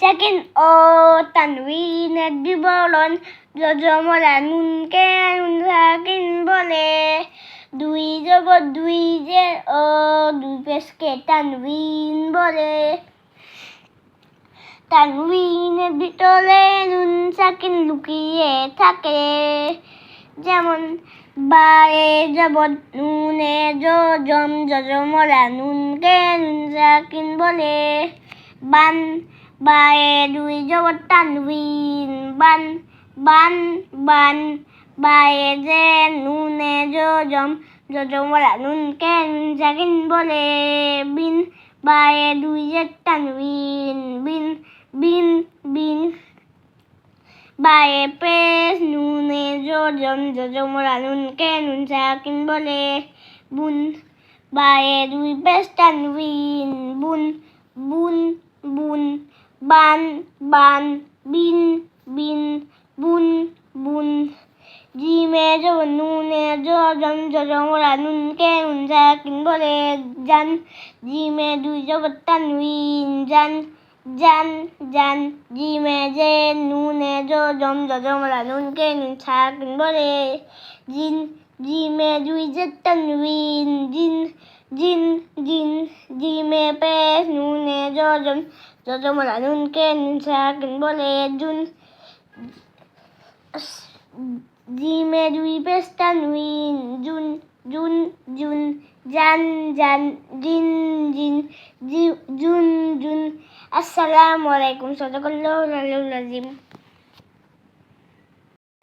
Second ও তানবিনের বিবরণ যজমরা নুনকে নুন সাকিন বলে দুই জব দুই যে ও দুই পেশকে তানবিন বলে তানবিনের ভিতরে নুন সাকিন লুকিয়ে থাকে যেমন বারে জবত নুনে জম যজমরা নুনকে নুন সাকিন বলে বান বায়ে দুই জবত তানবিন বান বান বান বায়ে যে নুনে জম যজমরা নুনকে নুন সাকিন বলে, বিন বায়ে দুই যে তানবিন বিন বিন বিন বায়ে পেশ নুনে জম যজমরা নুনকে নুন সাকিন বলে, বুন বায়ে দুই পেশ তানবিন বুন বুন বুন বান বান, বিন বিন, বুন বুন। জিমে জব নুনে জম যজমরা নুনকে নুন সাকিন বলে জান। জিমে দুই জব তানবিন জান জান জান। জিমে যে, নুনে জম যজমরা নুনকে নুন সাকিন বলে জিন। জিমে দুই যে তানবিন জিন। জিন জিন, জিমে পেশ, নুনে জম যজমরা নুনকে নুন সাকিন বলে জুন। জিমে দুই পেশ তানবিন জুন জুন জুন, জান জান, জিন জিন, জি, জুন জুন। আসসালামু আলাইকুম সদকাল্লাহুল আলিয়্যুল আযীম